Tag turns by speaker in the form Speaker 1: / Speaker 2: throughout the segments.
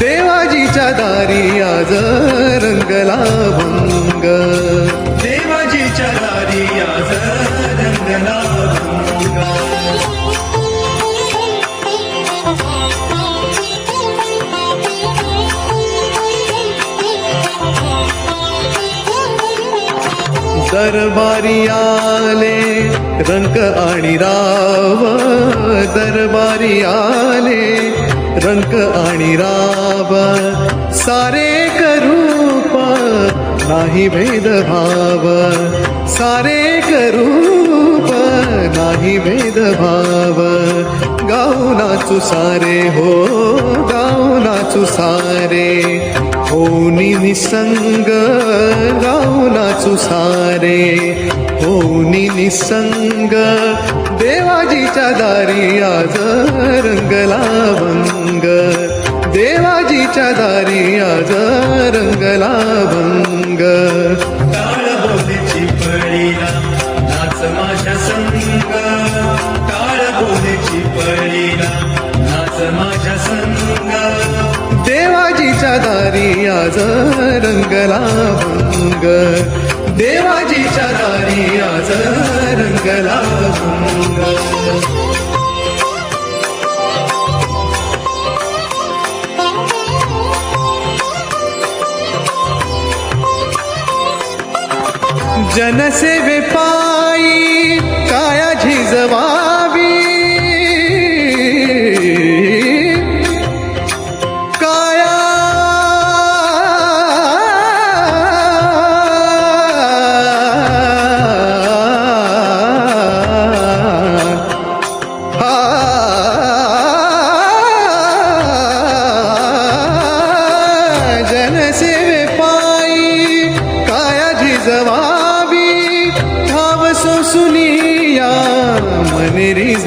Speaker 1: देवाजीच्या दारी आज रंगला भंग देवाजीच्या दारी आज रंगला दरबारी आले रंग आणि राव. दरबारी आले रंक आणि राव सारे करूप नाही भेदभाव सारे करूप नाही भेदभाव गाऊ नाचू सारे हो गाऊ नाचू सारे होनी निसंग गाऊ नाचू सारे होनी निसंग देवाजीच्या दारी आज रंगला भंग देवाजीच्या दारी आज रंगला भंग टाळ पळीला नाच माझ्या संग. नाच माझ्या संग देवाजीच्या दारी आज रंगला भंग देवाजीच्या दारी आज रंगला भंग जनसेवे पायी काया झिजवा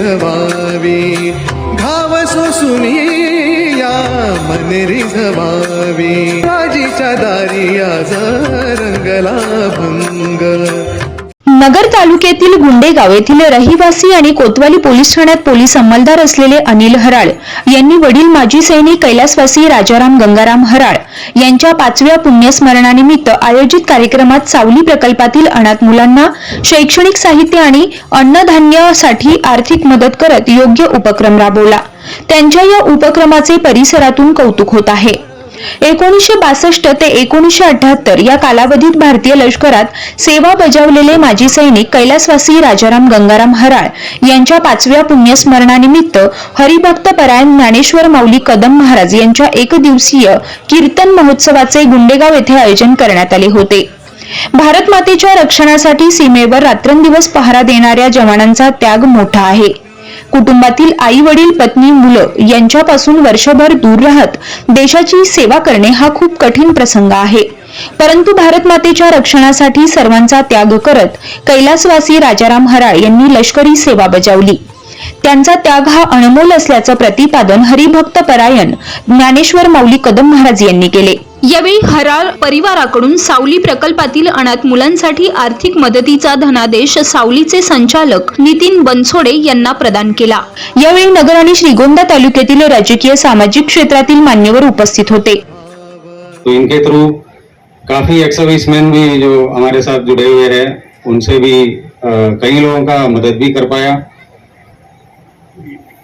Speaker 1: रिझवावी घाव सोसुनिया मन रिझवावी राजीच्या दारी आज रंगला भंग
Speaker 2: नगर तालुक्यातील गुंडेगाव येथील रहिवासी आणि कोतवाली पोलीस ठाण्यात पोलीस अंमलदार असलेले अनिल हराळ यांनी वडील माजी सैनिक कैलासवासी राजाराम गंगाराम हराळ यांच्या पाचव्या पुण्यस्मरणानिमित्त आयोजित कार्यक्रमात सावली प्रकल्पातील अनाथ मुलांना शैक्षणिक साहित्य आणि अन्नधान्यासाठी आर्थिक मदत करत योग्य उपक्रम राबवला. त्यांच्या या उपक्रमाचे परिसरातून कौतुक होत आहे. एकोणीसशे बासष्ट ते एकोणीसशे अठ्याहत्तर या कालावधीत भारतीय लष्करात सेवा बजावलेले माजी सैनिक कैलासवासी राजाराम गंगाराम हराळ यांच्या पाचव्या पुण्यस्मरणानिमित्त हरिभक्त परायण ज्ञानेश्वर माऊली कदम महाराज यांच्या एकदिवसीय कीर्तन महोत्सवाचे गुंडेगाव येथे आयोजन करण्यात आले होते. भारत मातेच्या रक्षणासाठी सीमेवर रात्रंदिवस पहारा देणाऱ्या जवानांचा त्याग मोठा आहे. कुटुंबातील आई वडील पत्नी मुलं यांच्यापासून वर्षभर दूर राहत देशाची सेवा करणे हा खूप कठीण प्रसंग आहे. परंतु भारत मातेच्या रक्षणासाठी सर्वांचा त्याग करत कैलासवासी राजाराम हराळ यांनी लष्करी सेवा बजावली. त्यांचा त्याग हा अनमोल असल्याचं प्रतिपादन हरिभक्त परायण ज्ञानेश्वर माऊली कदम महाराज यांनी केले. यावेळी हराळ परिवाराकडून सावली प्रकल्पातील अनाथ मुलांसाठी आर्थिक मदतीचा धनादेश सावलीचे संचालक नितीन बनसोडे यांना प्रदान केला. यावेळी नगर आणि श्रीगोंदा तालुक्यातील राजकीय सामाजिक क्षेत्रातील मान्यवर उपस्थित होते.
Speaker 3: तो इनके थ्रू काफी एक्स भी जो हमारे साथ जुड़े हुए रहे उनसे भी कई लोगों का मदद भी कर पाया।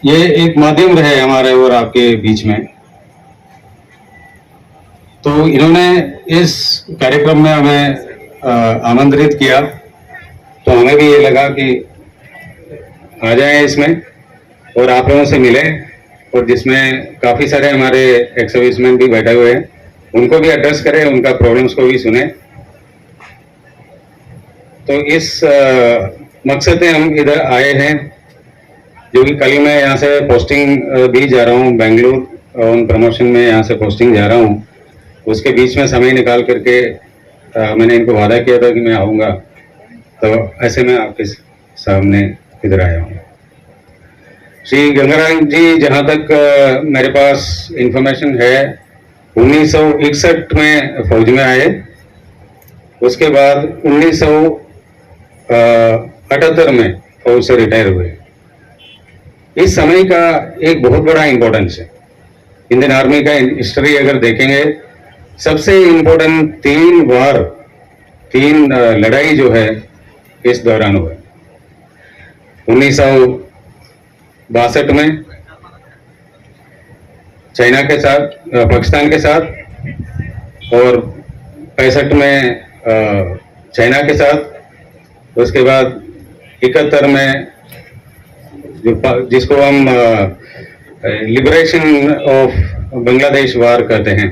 Speaker 3: ये एक माध्यम रहे हमारे और आपके बीच में। तो इन्होंने इस कार्यक्रम में हमें आमंत्रित किया। तो हमें भी ये लगा कि आ जाए इसमें और आप लोगों से मिले और जिसमें काफ़ी सारे हमारे एक्स सर्विसमैन भी बैठे हुए हैं, उनको भी एड्रेस करें, उनका प्रॉब्लम्स को भी सुने। तो इस मकसद से हम इधर आए हैं, जो कि कल मैं यहाँ से पोस्टिंग भी जा रहा हूँ, बेंगलुरु ऑन प्रमोशन में यहाँ से पोस्टिंग जा रहा हूँ। उसके बीच में समय निकाल करके अ, मैंने इनको वादा किया था कि मैं आऊँगा। तो ऐसे में आपके सामने इधर आया हूँ श्री गंगाराम जी जहाँ तक अ, मेरे पास इंफॉर्मेशन है 1961 में फौज में आए। उसके बाद उन्नीस अठहत्तर में फौज से रिटायर हुए। इस समय का एक बहुत बड़ा इंपॉर्टेंस है। इंडियन आर्मी का हिस्ट्री अगर देखेंगे सबसे इंपॉर्टेंट तीन वार, तीन लड़ाई जो है, इस दौरान हुआ। उन्नीस सौ बासठ में चाइना के साथ पाकिस्तान के साथ और पैंसठ में चाइना के साथ। उसके बाद इकहत्तर में जो जिसको हम लिबरेशन ऑफ़ बांग्लादेश वार कहते हैं।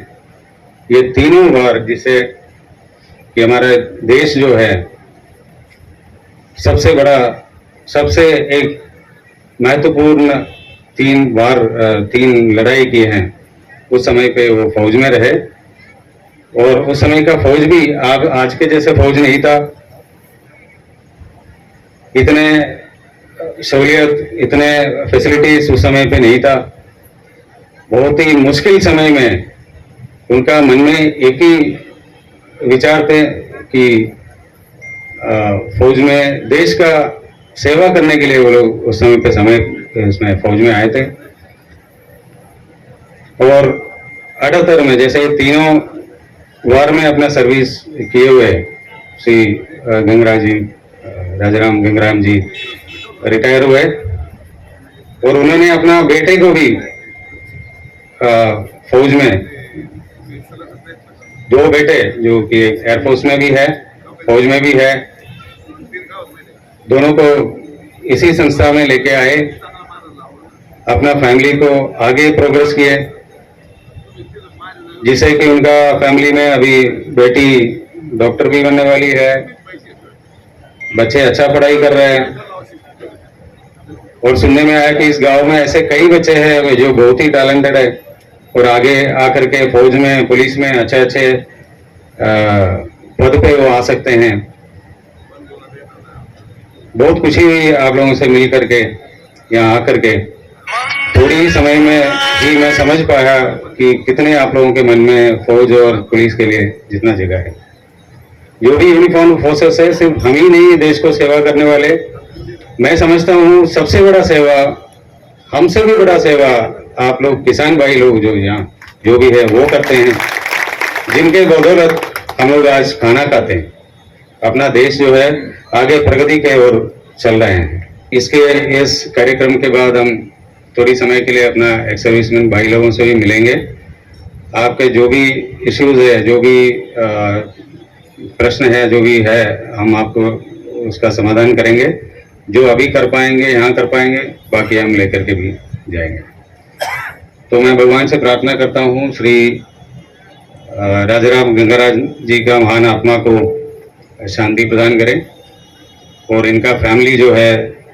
Speaker 3: ये तीनों वार जिसे कि हमारा देश जो है, सबसे बड़ा, सबसे एक महत्वपूर्ण तीन बार तीन लड़ाई की हैं। उस समय पे वो फौज में रहे। और उस समय का फौज भी आज आज के जैसे फौज नहीं था। इतने, सहूलियत, इतने फैसिलिटीज़ उस समय पे नहीं था। बहुत ही मुश्किल समय में उनका मन में एक ही विचार थे कि फौज में देश का सेवा करने के लिए वो लोग उस समय पे समय, उसमें फौज में आए थे। और अठहत्तर में जैसे तीनों वार में अपना सर्विस किए हुए श्री गंगराज जी राजाराम गंगराम जी रिटायर हुए और उन्होंने अपना बेटे को भी फौज में दो बेटे, जो कि एयरफोर्स में भी है, फौज में भी है, दोनों को इसी संस्था में लेके आए, अपना फैमिली को आगे प्रोग्रेस किए, जिससे कि उनका फैमिली में अभी बेटी डॉक्टर भी बनने वाली है, बच्चे अच्छा पढ़ाई कर रहे हैं। और सुनने में आया कि इस गाँव में ऐसे कई बच्चे हैं, जो बहुत ही टैलेंटेड है। और आगे आकर के फौज में, पुलिस में अच्छे अच्छे पद पे वो आ सकते हैं। बहुत खुशी हुई आप लोगों से मिल करके, यहाँ आकर के। थोड़ी ही समय में ही मैं समझ पाया कि कितने आप लोगों के मन में फौज और पुलिस के लिए जितना जगह है। जो भी यूनिफॉर्म फोर्सेस है, सिर्फ़ हम ही नहीं देश को सेवा करने वाले। मैं समझता हूँ सबसे बड़ा सेवा, हमसे भी बड़ा सेवा आप लोग किसान भाई लोग जो यहाँ, जो भी है, वो करते हैं। जिनके बदौलत हम लोग आज खाना खाते हैं। अपना देश जो है, आगे प्रगति के ओर चल रहे हैं। इसके इस कार्यक्रम के बाद हम थोड़ी समय के लिए अपना एक्स सर्विसमैन भाई लोगों से भी मिलेंगे। आपके जो भी इश्यूज़ है, जो भी प्रश्न है, जो भी है, हम आपको उसका समाधान करेंगे। जो अभी कर पाएँगे, यहाँ कर पाएँगे, बाकी हम लेकर के भी जाएँगे। तो मैं भगवान से प्रार्थना करता हूँ, श्री राजाराम गंगाराज जी का महान आत्मा को शांति प्रदान करें। और इनका फैमिली जो है,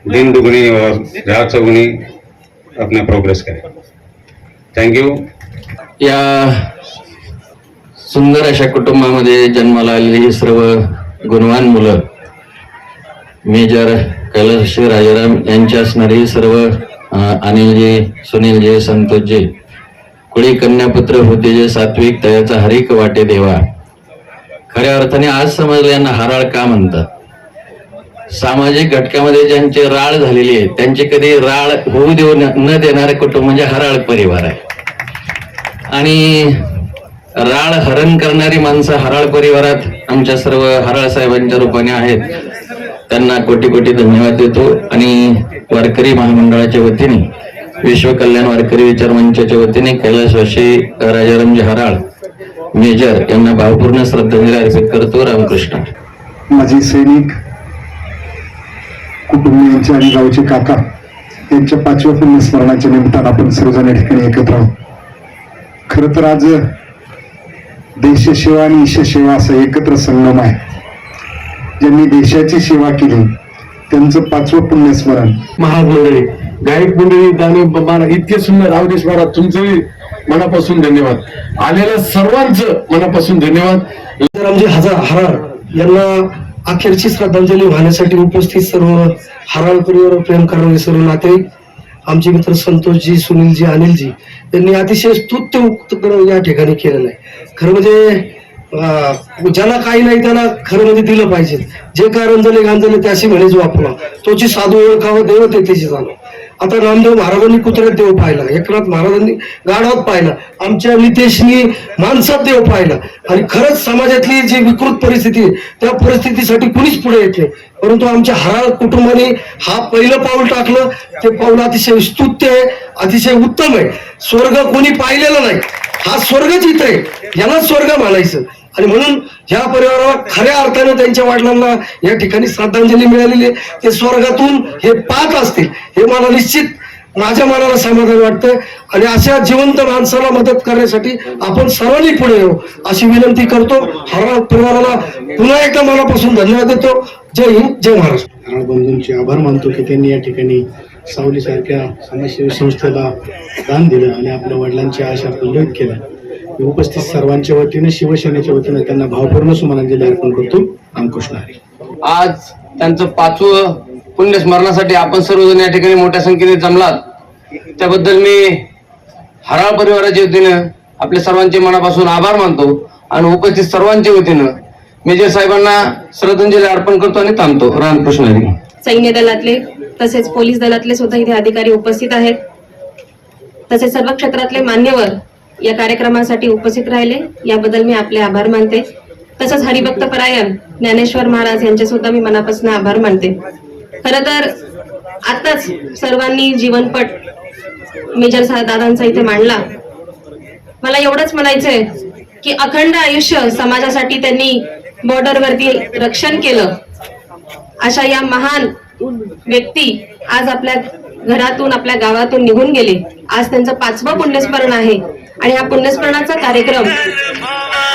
Speaker 3: दिन दुगनी और रात चौगुनी अपना प्रोग्रेस करें। थैंक यू
Speaker 4: या सुंदर अशा कुटुंबामध्ये जन्माला आलेली सर्व गुणवान मुलं, मेजर कैलास राजाराम यांची असणारी सर्व अनिलजी सुनीलजी संतोषजी कुळी कन्यापुत्र होते जे सात्विक तयाचा हरिक वाटे देवा. खऱ्या अर्थाने आज समजलं यांना हराळ का म्हणतात? सामाजिक घटकामध्ये ज्यांची राळ झालेली आहे त्यांची कधी राळ होऊ देऊ न देणारे कुटुंब म्हणजे हराळ परिवार आहे. आणि राळ हरण करणारी माणसं हराळ परिवारात आमच्या सर्व हराळ साहेबांच्या रूपाने आहेत. त्यांना कोटी कोटी धन्यवाद देतो. आणि वारकरी महामंडळाच्या वतीने विश्वकल्याण वारकरी विचार मंचाच्या वतीने कैलासवासी राजारामजी हराळ मेजर यांना भावपूर्ण श्रद्धांजली अर्पित करतो. रामकृष्ण.
Speaker 5: माझी सैनिक कुटुंबियांचे आणि गावचे काका यांच्या पाचव्या पुण्यस्मरणाच्या निमित्तानं आपण सर्वजण या ठिकाणी एकत्र आहोत. खर तर आज देशसेवा आणि ईशसेवा असा एकत्र संगम आहे. ज्यांनी देशाची सेवा केली त्यांचं पाचवं पुण्यस्मरण.
Speaker 6: महाग मंडळी गायक मंडळी गाणे मला इतके सुंदर. अवधेश महाराज तुमचं मनापासून धन्यवाद. आलेल्या सर्वांचं मनापासून धन्यवाद.
Speaker 7: रामजी हजार हराळ यांना अखेरची श्रद्धांजली वाहण्यासाठी उपस्थित सर्व हराळ परिवार प्रेम करणारे सर्व नातेवाईक आमचे मित्र संतोषजी सुनीलजी अनिलजी यांनी अतिशय स्तुत्य या ठिकाणी केलेलं आहे. खरं म्हणजे ज्याला काही नाही त्याला खरं म्हणजे दिलं पाहिजे. जे काय रंजले गांजले त्याशी म्हणेच वापरा. तोची साधू ओळखावं देव तेथेची जाणं. आता नामदेव महाराजांनी कुत्र्यात देव पाहिला एकनाथ महाराजांनी गाढवात पाहिला आमच्या नितेशनी माणसात देव पाहिला. आणि खरंच समाजातली जी विकृत परिस्थिती त्या परिस्थितीसाठी कुणीच पुढे येत नाही. परंतु आमच्या हराळ कुटुंबाने हा पहिलं पाऊल टाकलं ते पाऊल अतिशय स्तुत्य आहे अतिशय उत्तम आहे. स्वर्ग कोणी पाहिलेला नाही. हा स्वर्गच इथं आहे. याला स्वर्ग मानायचं. आणि म्हणून ह्या परिवाराला खऱ्या अर्थानं त्यांच्या वडिलांना या ठिकाणी श्रद्धांजली मिळालेली आहे. ते स्वर्गातून हे पाहत असतील. हे मला निश्चित माझ्या मनाला समाधान वाटतं आणि अशा जिवंत माणसाला मदत करण्यासाठी आपण सर्वांनी पुढे येऊ अशी विनंती करतो. हरा परिवाराला पुन्हा एकदा मनापासून धन्यवाद देतो. जय हिंद जय महाराष्ट्र.
Speaker 5: हरण बंधूंचे आभार मानतो की त्यांनी या ठिकाणी सावलीसारख्या समाजसेवी संस्थेला दान दिलं आणि आपल्या वडिलांची आशा फुलवित केल्या उपस्थित सर्वांच्या वतीने शिवसेनेच्या वतीने त्यांना भावपूर्ण सुमानांजली अर्पण करतो. रामकृष्ण हरी
Speaker 8: आज त्यांचं पाचवं पुण्यस्मरणासाठी आपण सर्वजण या ठिकाणी मोठ्या संख्येने जमलात. त्याबद्दल मी हराळ परिवाराच्या वतीनं आपल्या सर्वांचे मनापासून आभार मानतो आणि उपस्थित सर्वांच्या वतीनं मेजर साहेबांना श्रद्धांजली अर्पण करतो आणि थांबतो. रामकृष्ण हरी
Speaker 9: सैन्य दलातले तसेच पोलीस दलातले सुद्धा इथे अधिकारी उपस्थित आहेत. तसेच सर्व क्षेत्रातले मान्यवर या कार्यक्रमासाठी उपस्थित राहिले. याबद्दल मी आपले आभार मानते. तसंच हरिभक्त परायण ज्ञानेश्वर महाराज यांचे सुद्धा मी मनापासून आभार मानते. खर तर आताच सर्वांनी जीवनपट मेजर दादांचा इथे मांडला. मला एवढंच म्हणायचंय की अखंड आयुष्य समाजासाठी त्यांनी बॉर्डरवरती रक्षण केलं. अशा या महान व्यक्ती आज आपल्या घरातून आपल्या गावातून निघून गेले. आज त्यांचं पाचवं पुण्यस्मरण आहे. आणि हा पुण्यस्मरणाचा कार्यक्रम.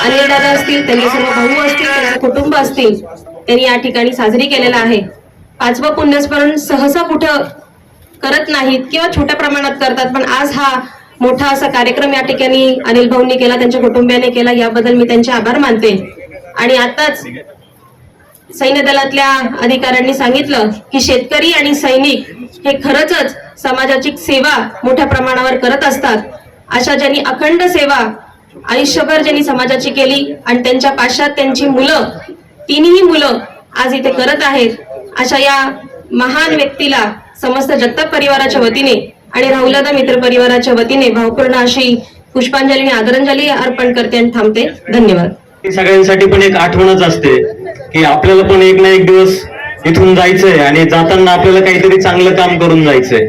Speaker 9: अनिल दादा असतील त्यांचे सर्व भाऊ असतील त्यांचे कुटुंब असतील त्यांनी या ठिकाणी साजरी केलेला आहे. पाचवं पुण्यस्मरण सहसा कुठं करत नाहीत किंवा छोट्या प्रमाणात करतात पण आज हा मोठा असा कार्यक्रम या ठिकाणी अनिल भाऊंनी केला त्यांच्या कुटुंबियाने केला याबद्दल मी त्यांचे आभार मानते. आणि आताच सैन्य दलातल्या अधिकाऱ्यांनी सांगितलं की शेतकरी आणि सैनिक हे खरंच समाजाची सेवा मोठ्या प्रमाणावर करत असतात. अशा ज्यांनी अखंड सेवा आयुष्यभर ज्यांनी समाजाची केली आणि त्यांच्या पाश्चात त्यांची मुलं तिन्ही मुलं आज इथे करत आहेत अशा या महान व्यक्तीला समस्त जगताप परिवाराच्या वतीने आणि राहुलदा मित्र परिवाराच्या वतीने भावपूर्ण अशी पुष्पांजली आणि आदरांजली अर्पण करते आणि थांबते. धन्यवाद.
Speaker 10: सगळ्यांसाठी पण एक आठवणच असते की आपल्याला पण एक ना एक दिवस इथून जायचंय आणि जाताना आपल्याला काहीतरी चांगलं काम करून जायचंय.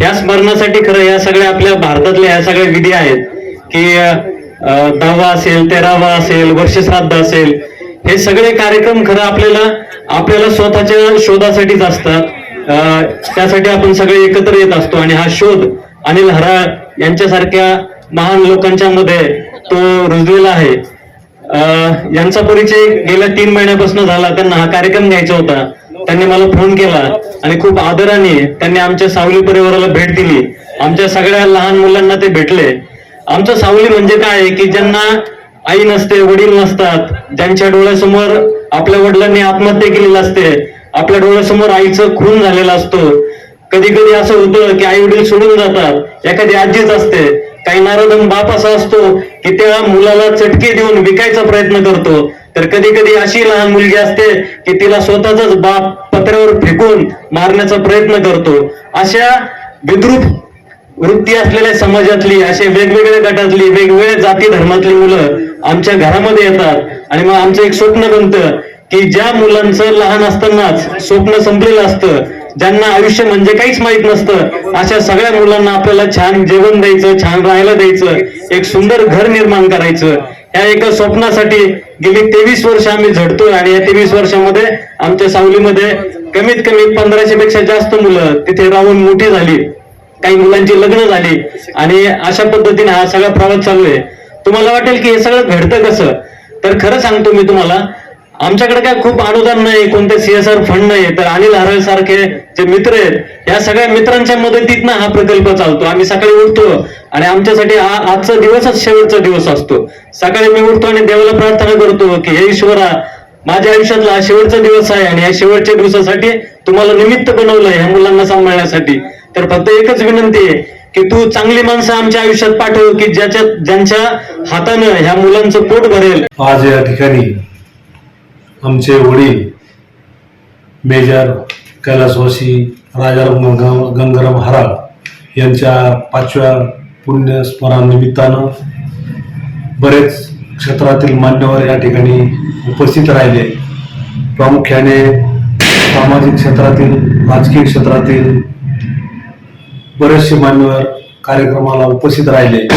Speaker 10: या स्मरणासाठी खरं या सगळ्या आपल्या भारतातल्या ह्या सगळ्या विधी आहेत की दहावा असेल तेरावा असेल वर्षश्राद्ध असेल हे सगळे कार्यक्रम खरं आपल्याला आपल्याला स्वतःच्या शोधासाठीच असतात. त्यासाठी आपण सगळे एकत्र येत असतो आणि हा शोध अनिल हराळ यांच्यासारख्या महान लोकांच्या मध्ये तो रुजलेला आहे. अं, यांचा परिचय गेल्या तीन महिन्यापासून झाला त्यांना हा कार्यक्रम घ्यायचा होता. त्यांनी मला फोन केला आणि खूप आदराने त्यांनी आमच्या सावली परिवाराला भेट दिली. आमच्या सगळ्या लहान मुलांना ते भेटले. आमचं सावली म्हणजे काय? आहे की ज्यांना आई नसते वडील नसतात ज्यांच्या डोळ्यासमोर आपल्या वडिलांनी आत्महत्या केलेली असते आपल्या डोळ्यासमोर आईचं खून झालेला असतो. कधी कधी असं होतं की आई वडील सोडून जातात. एखादी आजीच असते. काही नारदम बाप असा असतो की त्या मुलाला चटके देऊन विकायचा प्रयत्न करतो. तर कधी कधी अशी लहान मुलगी असते की तिला स्वतःचाच बाप पत्र्यावर फेकून मारण्याचा प्रयत्न करतो. अशा विद्रूप वृत्ती असलेल्या समाजातली असे वेगवेगळ्या गटातली वेगवेगळ्या जाती धर्मातली मुलं आमच्या घरामध्ये येतात. आणि मग आमचं एक स्वप्न बनतं की ज्या मुलांचं लहान असतानाच स्वप्न संपलेलं असतं ज्यांना आयुष्य म्हणजे काहीच माहीत नसतं अशा सगळ्या मुलांना आपल्याला छान जेवण द्यायचं छान राहायला द्यायचं एक सुंदर घर निर्माण करायचं. या एका स्वप्नासाठी गेली तेवीस वर्ष आम्ही झडतोय आणि या तेवीस वर्षामध्ये आमच्या सावलीमध्ये कमीत कमी पंधराशे पेक्षा जास्त मुलं तिथे राहून मोठी झाली. काही मुलांची लग्न झाली आणि अशा पद्धतीने हा सगळा प्रवास चालू आहे. तुम्हाला वाटेल की हे सगळं घडतं कसं? तर खरं सांगतो मी तुम्हाला आमच्याकडे काय खूप अनुदान नाही कोणते सीएसआर फंड नाही तर अनिल हरळ सारखे जे मित्र आहेत या सगळ्या मित्रांच्या मदतीतनं हा प्रकल्प चालतो. आम्ही सकाळी उठतो आणि आमच्यासाठी आजचा दिवसच शेवटचा दिवस असतो. सकाळी मी उठतो आणि देवाला प्रार्थना करतो की हे ईश्वरा माझ्या आयुष्यातला हा शेवटचा दिवस आहे आणि या शेवटच्या दिवसासाठी तुम्हाला निमित्त बनवलंय ह्या मुलांना सांभाळण्यासाठी. तर फक्त एकच विनंती आहे की तू चांगली माणसं आमच्या आयुष्यात पाठव की ज्याच्या ज्यांच्या हातानं ह्या मुलांचं पोट भरेल.
Speaker 5: आज या ठिकाणी आमचे वडील मेजर कैलासवासी राजा गंगा- गंगाराम हराळ यांच्या पाचव्या पुण्यस्मरणानिमित्तानं बरेच क्षेत्रातील मान्यवर या ठिकाणी उपस्थित राहिले. प्रामुख्याने सामाजिक क्षेत्रातील राजकीय क्षेत्रातील बरेचसे मान्यवर कार्यक्रमाला उपस्थित राहिले.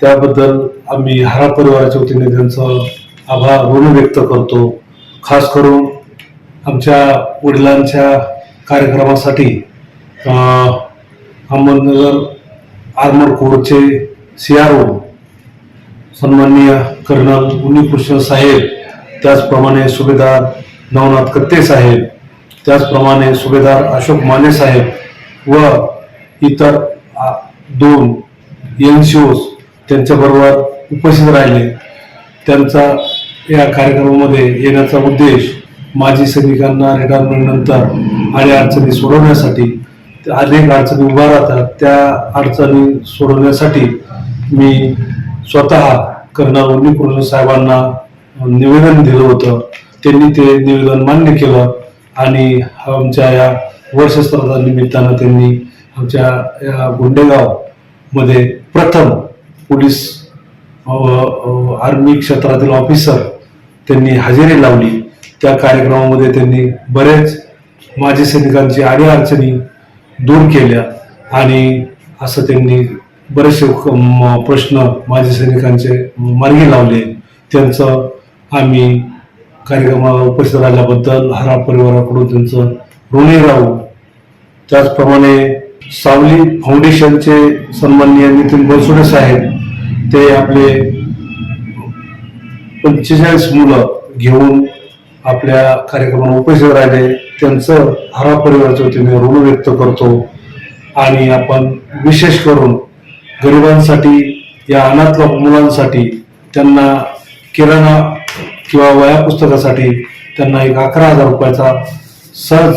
Speaker 5: त्याबद्दल आम्ही हरा परिवाराच्या वतीने त्यांचं आभार ऋण व्यक्त करतो. खास करून आमच्या वडिलांच्या कार्यक्रमासाठी अहमदनगर आर्मर कोरचे सी आर ओ सन्माननीय कर्नल उन्नीकृष्ण साहेब त्याचप्रमाणे सुभेदार नवनाथ कत्ते साहेब त्याचप्रमाणे सुभेदार अशोक माने साहेब व इतर दोन एन सी ओज त्यांच्याबरोबर उपस्थित राहिले. त्यांचा या कार्यक्रमामध्ये येण्याचा उद्देश माजी सैनिकांना रिटायरमेंट नंतर आणि अडचणी सोडवण्यासाठी त्या अनेक अडचणी उभा राहतात त्या अडचणी सोडवण्यासाठी मी स्वतः कर्नल उन्नीकृष्ण साहेबांना निवेदन दिलं होतं. त्यांनी ते निवेदन मान्य केलं आणि आमच्या या वर्षश्राद्धा निमित्तानं त्यांनी आमच्या या गुंडेगावमध्ये प्रथम पोलीस आर्मी क्षेत्रातील ऑफिसर त्यांनी हजेरी लावली. त्या कार्यक्रमामध्ये त्यांनी बरेच माजी सैनिकांची अडीअडचणी दूर केल्या आणि असं त्यांनी बरेचसे म, प्रश्न माजी सैनिकांचे मार्गी लावले. त्यांचं आम्ही कार्यक्रमाला उपस्थित राहिल्याबद्दल हरा परिवाराकडून त्यांचं ऋणी राहू. त्याचप्रमाणे सावली फाउंडेशनचे सन्माननीय नितीन बनसोडे साहेब ते आपले पंचेचाळीस मुलं घेऊन आपल्या कार्यक्रमाला उपस्थित राहिले. त्यांचं हरा परिवाराच्या वतीने ऋण व्यक्त करतो. आणि आपण विशेष करून गरिबांसाठी या अनाथ मुलांसाठी त्यांना किराणा किंवा वया पुस्तकासाठी त्यांना एक अकरा हजार रुपयाचा सहज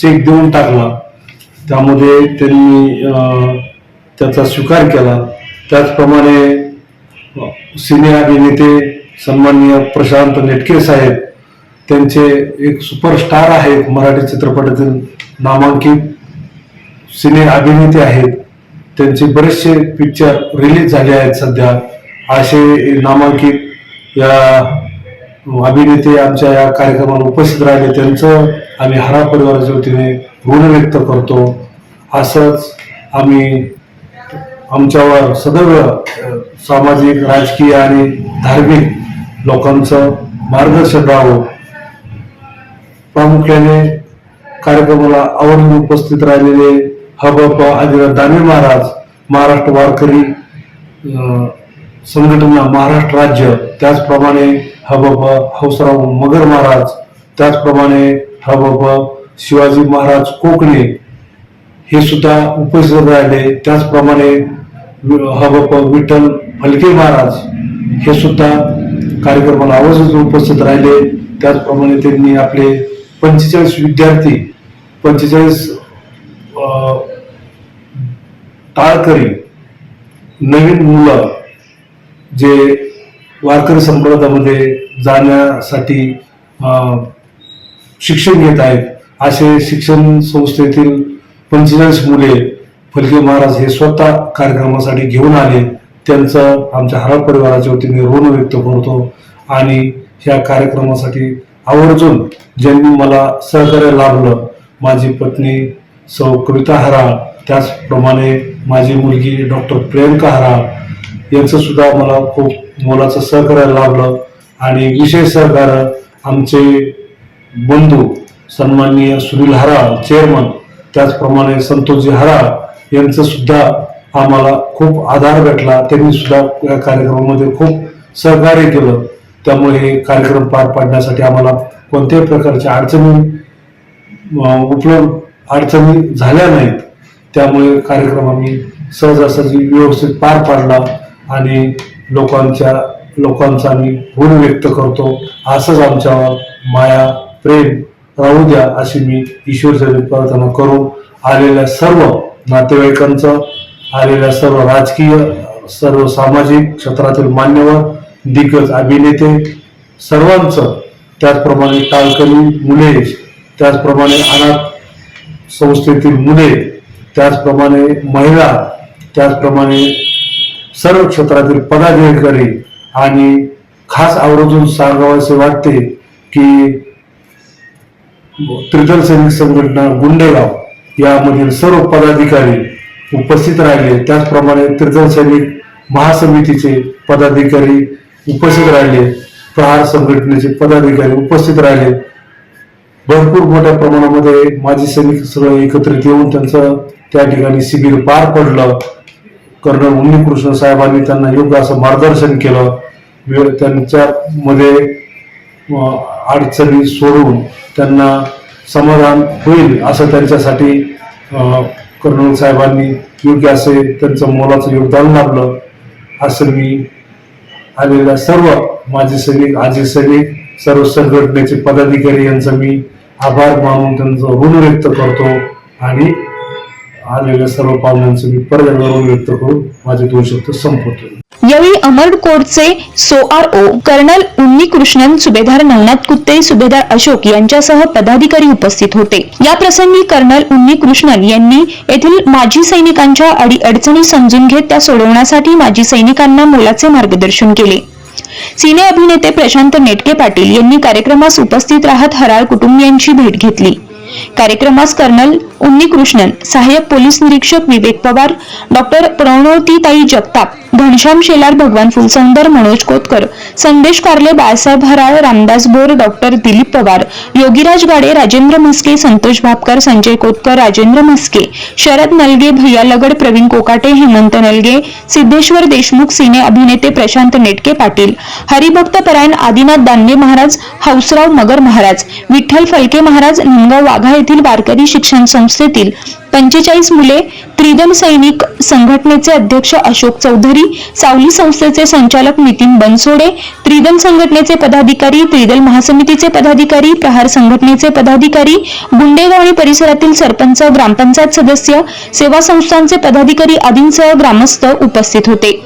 Speaker 5: चेक देऊन टाकला. त्यामध्ये त्यांनी त्याचा स्वीकार केला. त्याचप्रमाणे सिने अभिनेते सन्माननीय प्रशांत नेटके साहेब त्यांचे एक सुपरस्टार आहेत मराठी चित्रपटातील नामांकित सिने अभिनेते आहेत. त्यांचे बरेचसे पिक्चर रिलीज झाले आहेत सध्या. असे नामांकित या अभिनेते आमच्या या कार्यक्रमाला उपस्थित राहिले. त्यांचं आम्ही हरा परिवाराच्या वतीने ऋण व्यक्त करतो. असंच आम्ही आमच्यावर सदैव सामाजिक राजकीय आणि धार्मिक लोकांचं मार्गदर्शन राहावं. प्रामुख्याने कार्यक्रमाला आवर्जून उपस्थित राहिलेले हबप आदिरा दानवे महाराज महाराष्ट्र वारकरी अं, संघटना महाराष्ट्र राज्य त्याचप्रमाणे हबप हौसराव मगर महाराज त्याचप्रमाणे हबप शिवाजी महाराज कोकणे हे सुद्धा उपस्थित राहिले. त्याचप्रमाणे हबप विठ्ठल फलके महाराज हे सुद्धा कार्यक्रमाला आवर्जून उपस्थित राहिले. त्याचप्रमाणे त्यांनी आपले पंचेचाळीस विद्यार्थी पंचेचाळीस टाळकरी नवीन मुलं जे वारकरी संप्रदायामध्ये जाण्यासाठी शिक्षण घेत आहेत असे शिक्षण संस्थेतील पंचेचाळीस मुले फलके महाराज हे स्वतः कार्यक्रमासाठी घेऊन आले. त्यांचं आमच्या हरा परिवाराच्या वतीने ऋण व्यक्त करतो आणि ह्या कार्यक्रमासाठी आवर्जून ज्यांनी मला सहकार्य लाभलं माझी पत्नी सौ कविता हराळ त्याचप्रमाणे माझी मुलगी डॉक्टर प्रियंका हराळ यांचं सुद्धा मला खूप मोलाचं सहकार्य लाभलं आणि विशेष सहकार्य आमचे बंधू सन्माननीय सुनील हराळ चेअरमन त्याचप्रमाणे संतोषजी हराळ यांचं सुद्धा आम्हाला खूप आधार भेटला. त्यांनी सुद्धा या कार्यक्रमामध्ये खूप सहकार्य केलं. त्यामुळे हे कार्यक्रम पार पाडण्यासाठी आम्हाला कोणत्याही प्रकारच्या अडचणी उपलब्ध अडचणी झाल्या नाहीत. त्यामुळे कार्यक्रम आम्ही सहजासहजी व्यवस्थित पार पाडला आणि लोकांच्या लोकांचा आम्ही गुण व्यक्त करतो. असंच आमच्यावर माया प्रेम राहू द्या अशी मी ईश्वरचरित प्रार्थना करून आलेल्या सर्व नातेवाईकांचं आलेल्या सर्व राजकीय सर्व सामाजिक क्षेत्रातील मान्यवर दिग्गज अभिनेते सर्वांचं त्याचप्रमाणे टाळकरी मुले त्याचप्रमाणे अनाथ संस्थेतील मुले त्याचप्रमाणे महिला त्याचप्रमाणे सर्व क्षेत्रातील पदाधिकारी आणि खास आवर्जून सांगावासे वाटते की त्रिदल सैनिक संघटना गुंडेगाव यामधील सर्व पदाधिकारी उपस्थित राहिले. त्याचप्रमाणे त्रिदल सैनिक महासमितीचे पदाधिकारी उपस्थित राहिले. प्रहार संघटनेचे पदाधिकारी उपस्थित राहिले. भरपूर मोठ्या प्रमाणामध्ये माजी सैनिक सगळं एकत्रित येऊन त्यांचं त्या ठिकाणी शिबिर पार पडलं. कर्नल उन्नीकृष्ण साहेबांनी त्यांना योग्य असं मार्गदर्शन केलं. वेळ त्यांच्यामध्ये अडचणी सोडून त्यांना समाधान होईल असं त्यांच्यासाठी कर्नल साहेबांनी योग्य असे त्यांचं मोलाचं योगदान लाभलं असं मी आलेल्या सर्व माझे सैनिक आजी सैनिक सर्व संघटनेचे पदाधिकारी यांचा मी आभार मानून त्यांचं ऋण व्यक्त करतो आणि आलेल्या सर्व पाहुण्यांचं मी पर्यावरण व्यक्त करून माझे दोन शब्द संपवतो.
Speaker 2: यावेळी अमर कोर्टचे सोआरओ कर्नल उन्नीकृष्णन सुभेदार नवनाथ कुत्ते सुभेदार अशोक यांच्यासह पदाधिकारी उपस्थित होते. या प्रसंगी कर्नल उन्नीकृष्णन यांनी येथील माजी सैनिकांच्या अडीअडचणी समजून घेत त्या सोडवण्यासाठी माजी सैनिकांना मोलाचे मार्गदर्शन केले. सिने अभिनेते प्रशांत नेटके पाटील यांनी कार्यक्रमास उपस्थित राहत हराळ कुटुंबियांची भेट घेतली. कार्यक्रमास कर्नल उन्नीकृष्णन सहाय्यक पोलीस निरीक्षक विवेक पवार डॉक्टर प्रणवतीताई जगताप घनश्याम शेलार भगवान फुलसंदर मनोज कोतकर संदेश कार्ले बाळासाहेब हराळ रामदास बोर डॉक्टर दिलीप पवार योगीराज गाडे राजेंद्र म्हस्के संतोष भापकर संजय कोतकर राजेंद्र म्हस्के शरद नलगे भैया लगड प्रवीण कोकाटे हेमंत नलगे सिद्धेश्वर देशमुख सिने अभिनेते प्रशांत नेटके पाटील हरिभक्त परायण आदिनाथ दानवे महाराज हौसराव मगर महाराज विठ्ठल फलके महाराज निमगाव वाघ वाघा येथील वारकरी शिक्षण संस्थेतील पंचेचाळीस मुले त्रिदल सैनिक संघटनेचे अध्यक्ष अशोक चौधरी सावली संस्थेचे संचालक नितीन बनसोडे त्रिदल संघटनेचे पदाधिकारी त्रिदल महासमितीचे पदाधिकारी प्रहार संघटनेचे पदाधिकारी गुंडेगाव आणि परिसरातील सरपंच ग्रामपंचायत सदस्य सेवा संस्थांचे पदाधिकारी आदींसह ग्रामस्थ उपस्थित होते.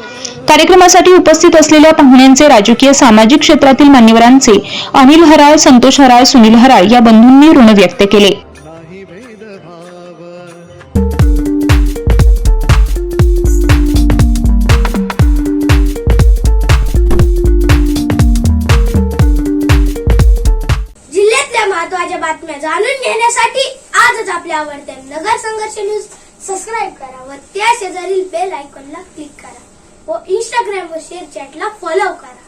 Speaker 2: कार्यक्रमासाठी उपस्थित असलेल्या पाहुण्यांचे राजकीय सामाजिक क्षेत्रातील मान्यवरांचे अनिल हराळ संतोष हराळ सुनील हराळ या बंधूंनी ऋण व्यक्त केले.
Speaker 11: जिल्ह्यातल्या महत्त्वाच्या बातम्या जाणून घेण्यासाठी आजच आपल्या आवडत्या नगर संघर्ष न्यूज सबस्क्राईब करा व त्या शेजारील बेल आयकॉनला क्लिक करा व इंस्टाग्राम व शेअर चॅटला फॉलो करा